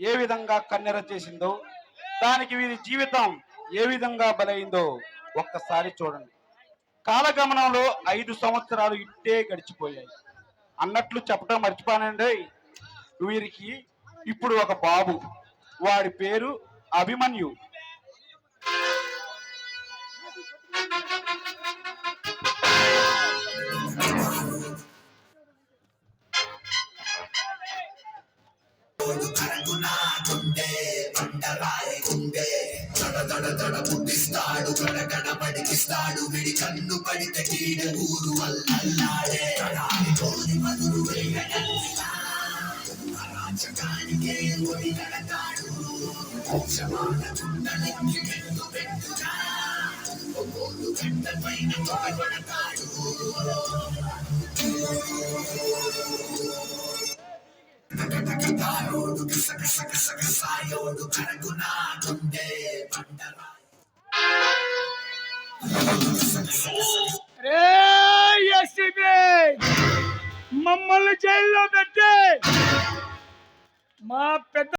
ఏ విధంగా కన్నెర చేసిందో దానికి వీరి జీవితం ఏ విధంగా బలైందో ఒక్కసారి చూడండి. కాలగమనంలో ఐదు సంవత్సరాలు ఇట్టే గడిచిపోయాయి. అన్నట్లు చెప్పడం మర్చిపోనండి. వీరికి ఇప్పుడు ఒక బాబు. వాడి పేరు అభిమన్యు. రోజు కరకు నా గుండె బండరాయి గుండె దడ దడ దడ పుట్టిస్తాడు గడ గడ పడికిస్తాడు విడి కన్ను పడితే కీడ ఊరు అల్లల్లాడే కడాలి తోడి మధురు రాజకానికే ఒడి నడతాడు మోక్షమాన చుండలెక్కి గెండు గెండుగా గోలు గంట పైన తొడగొడతాడు మమ్మల్ని జైల్లో పెట్టే. మా పెద్ద